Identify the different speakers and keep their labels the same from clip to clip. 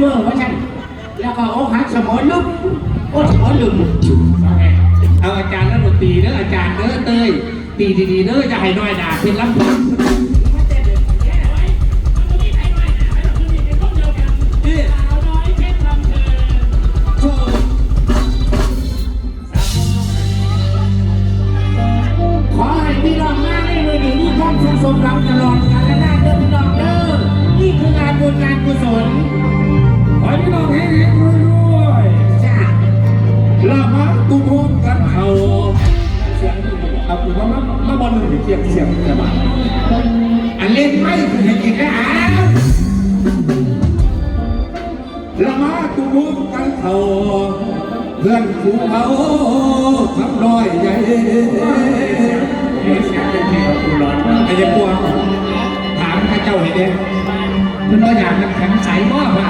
Speaker 1: เบอร์ว่าฉันแล้วก็โอ้หักสมอลึกโอ้สมอลึก
Speaker 2: เอาอาจารย์แล้วดนตรีเด้ออาจารย์เด้อเตยตีดีๆเด้อจะให้น้อยด่าเป็นลำ
Speaker 1: ลามา
Speaker 2: ตุ้มกันเอาเอาผมว่ามามาบอลหนึ่งเสียงเสียงจะมา
Speaker 1: อันเล่นไม่คือให้กินได้อะ
Speaker 2: ละมาตุ้มกันเอาเพื่อนฝูงเขาทำน้อยใหญ่
Speaker 1: เสียงเป็นเพลงกุหลาบ
Speaker 2: ไอ้ยังกลัวถามพระเจ้าให้เด้มันตัวอยางมันแข็งใสมากว่า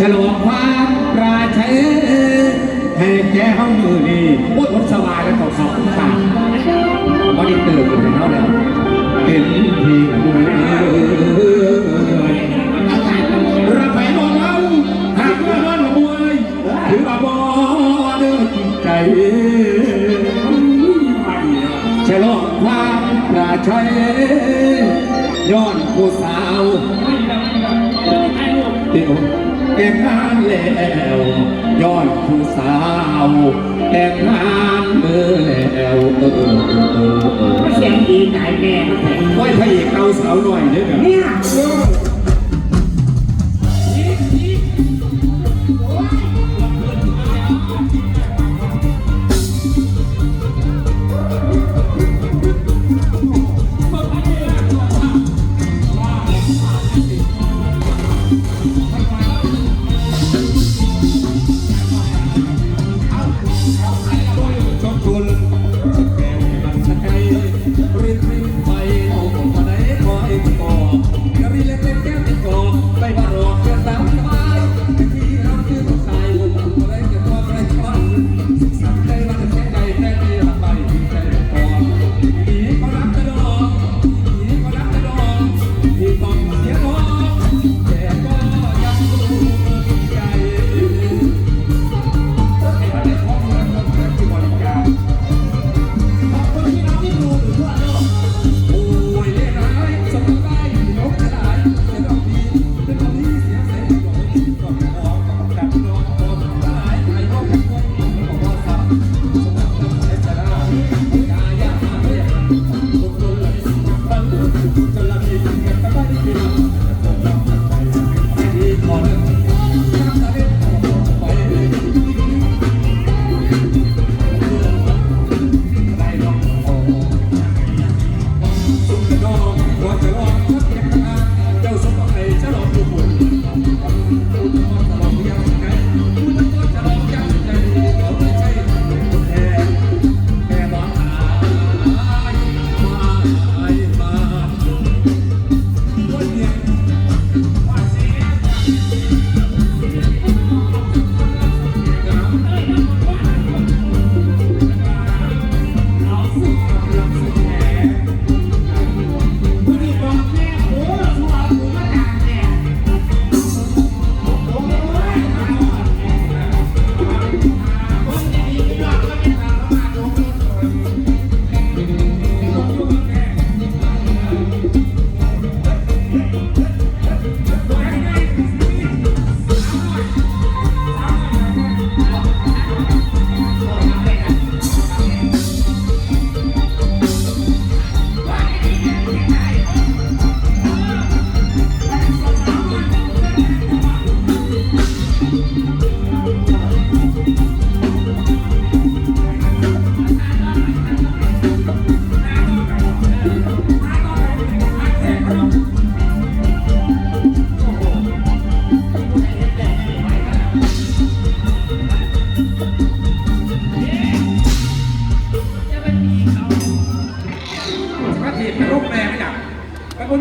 Speaker 2: ฉลองความปราชัยให้แก่เฮามือนี่โอ้ยรสบายแล้วก็เขาขาดบริเตอร์เป็นเท่าแล้วเป็นที่ผู้รับไปบ่เมาหากว่าร้อนมวยถือว่าบ่เดินใจฉลองความปราชัยย้อนผู้สาว เดี๋ยวแต่งงานแล้วย้อนผู้สาวแต่งงานเมื่อแล้วเออเออเออเออ
Speaker 1: เสียงดีไหนแม่มันเพลง
Speaker 2: ไว้พระเอกเอาสาวหน่อยเด้อ
Speaker 1: เนี่ย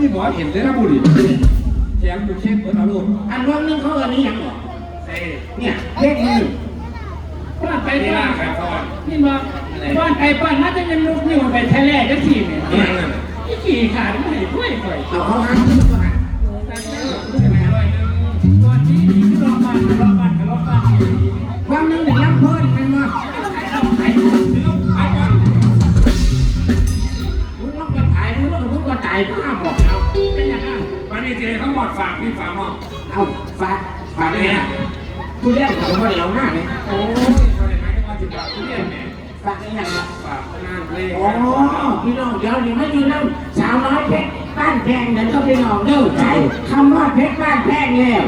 Speaker 2: มีหมอเห็นเลยนะบุรีแถมอยู่เช่นเปิดอารมณ์
Speaker 1: อันว่างนึงเขาเอันนี้ยังหรอ
Speaker 2: เซ่
Speaker 1: เนี่ยเลขหนึ่ง
Speaker 3: ป้อนไป
Speaker 2: นี่
Speaker 3: ป้อ
Speaker 2: ล่านใครก่อน
Speaker 3: นี่มาป้อนไปป้อนมาจะยังลุกนี่มันไปแท้แรกก็ทีเนี่ย
Speaker 2: นี่นั่น
Speaker 3: ที่ขี่ขาดไม่ให้ด้วยก่อย
Speaker 2: เอาเขา
Speaker 3: กู
Speaker 2: เรี
Speaker 3: ยก
Speaker 2: เขาว่าเดี๋ยวหน้าเนี่ย
Speaker 3: โอ้ยเขาได้ไหมก็มาถึงแบบทุเรียนเนี่ย
Speaker 2: ฝากอย่างไร
Speaker 3: ฝากงานเพลง
Speaker 2: อ๋อพี่น้องเดี๋ยวนี้ไม่อยู่นั่นสาวน้อยเพชรบ้านแพงเดี๋ยวก็พี่น้องเด้อใจคำว่าเพชรบ้านแพงแล้ว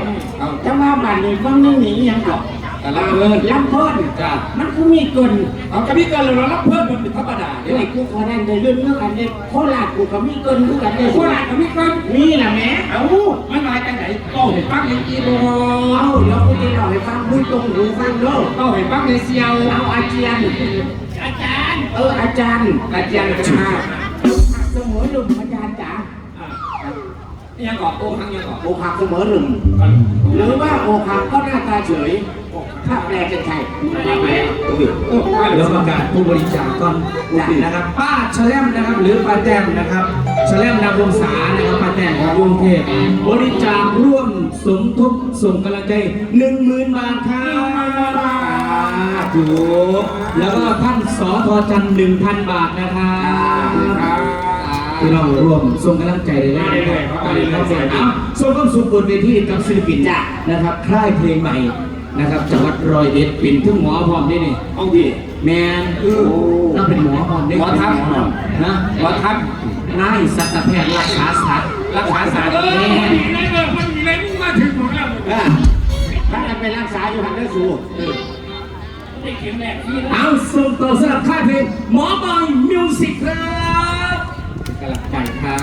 Speaker 2: จะมาบ้านนี้ฟังนึงหนียังบอก
Speaker 1: แต่ละเพิ่น
Speaker 2: ลำเพิ่น
Speaker 1: จ้า
Speaker 2: มันคือมีกล
Speaker 1: เอากระพี่กันเลยเรารับเพิ่มมันเป็นธรรมดา
Speaker 2: เดี๋
Speaker 1: เดี๋
Speaker 2: ย
Speaker 1: ยวว
Speaker 2: ไอ้กูขอนั่นได้เรื่องเมื่อกันเนี่ยโคราชกูก็มีกลเมื่อกันเนี่ย
Speaker 3: โคราชกับพี่ก้อน
Speaker 2: นี่แหละแม่
Speaker 3: เอ้ามันมาจากไหนก็เห็นปักในอีโร
Speaker 2: เอาเดี๋ยวกูจะเล่าให้ฟังมุ้ยตรงหูฟังเด้อ
Speaker 3: ก็เห็นปักในเซียว
Speaker 2: เอาอาเจียน
Speaker 3: อาจารย์
Speaker 2: เอออาจารย์
Speaker 1: อาจารย์เป็นมา
Speaker 2: เสมอหลุมอาจารย์จ๋า
Speaker 1: ยังก่อนโอ้ทั้งยังก่อน
Speaker 2: โอหักเสมอหลุมหรือว่าโอหักก็หน้าตาเฉย ถ้าแปลจะใช่
Speaker 4: เดี๋ยวประกาศผู้บริจาคก่อนนะครับ ป้าแชลมนะครับ หรือป้าแต้มนะครับแชลมนามวงศานะครับป้าแต้มของกรุงเทพบริจาคร่วมสมทบส่งกำลังใจหนึ่งหมื่นบาทครับถูกแล้วก็ท่านสอทอจันหนึ่งพันบาทนะครับพี่น้องร่วมส่งกำลังใจเลยนะครับไปเลยครับเอาส่งความสุขบนเวทีกับศิลปินนะครับค่ายเพลงใหม่ นะครับจังหวัดร้อยเอ็ดปิ่นทึ่งหมอพร้อมได้นี่
Speaker 1: เอาดิ
Speaker 4: แมนเราเป็นหมอพร้อมได้
Speaker 1: หมอทัพ
Speaker 4: นะหมอทัพนายสัตวแพทย์รักษาสัตว์รักษาสัตว์
Speaker 3: เออ
Speaker 4: แม่
Speaker 3: มันมีอะไรเออมันมีอะไรมึงมาถึงหมดแล้ว
Speaker 2: อะถ้าจะไปรักษาอยู่หันได้สู
Speaker 3: ได้เข็มแรกที่
Speaker 4: เอาส่งต่อสำหรับค่ายเพลงหมอบอยมิวสิกครับ
Speaker 1: กำลังใจค่ะ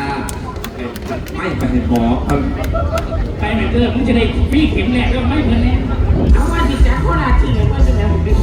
Speaker 1: ไม่ไปในหมอครับ
Speaker 3: ไปไหนเจอมึงจะได้พี่เข็มแรกแล้วไม่เหมือนแน่
Speaker 2: เอาว่าจิตใจโคราชที่ไหนว่าจะไหนผมเป็น